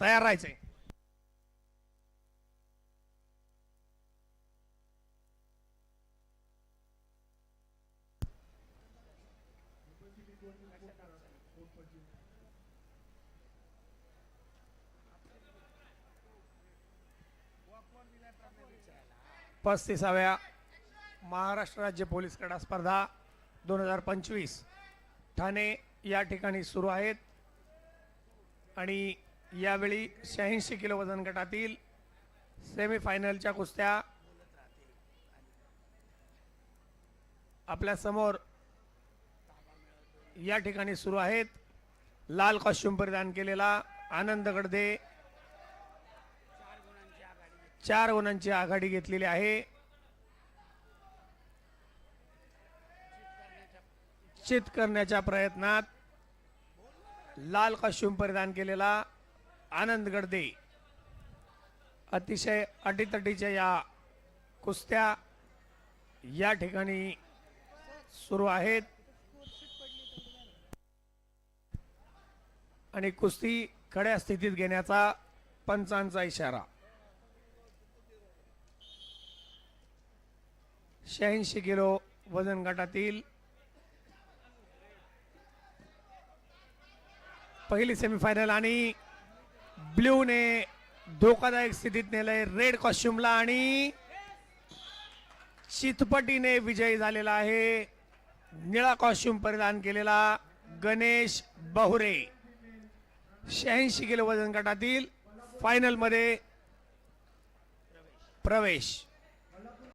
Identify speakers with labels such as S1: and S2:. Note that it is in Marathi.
S1: तयार राहायचंय पस्तीसाव्या महाराष्ट्र राज्य पोलीस क्रीडा स्पर्धा दोन हजार पंचवीस ठाणे या ठिकाणी सुरू आहेत. आणि यावेळी शहाऐंशी किलो वजन गटातील सेमीफायनलच्या कुस्त्या आपल्यासमोर या ठिकाणी सुरू आहेत. लाल कॉस्ट्युम परिधान केलेला आनंद गडदे चार गुणांची आघाडी घेतलेली आहे. चित करण्याच्या प्रयत्नात लाल कॉस्ट्युम परिधान केलेला आनंद गडदे अतिशय अटीतटीच्या या कुस्त्या या ठिकाणी सुरू आहेत. आणि कुस्ती खड्या स्थितीत घेण्याचा पंचांचा इशारा. शहाऐंशी किलो वजन गटातील पहिली सेमीफायनल आणि ब्ल्यूने धोकादायक स्थितीत नेलंय. रेड कॉस्ट्युमला आणि चितपटीने विजयी झालेला आहे. निळा कॉस्ट्युम परिधान केलेला गणेश बहुरे. शहाऐंशी किलो वजन गटातील फायनलमध्ये प्रवेश.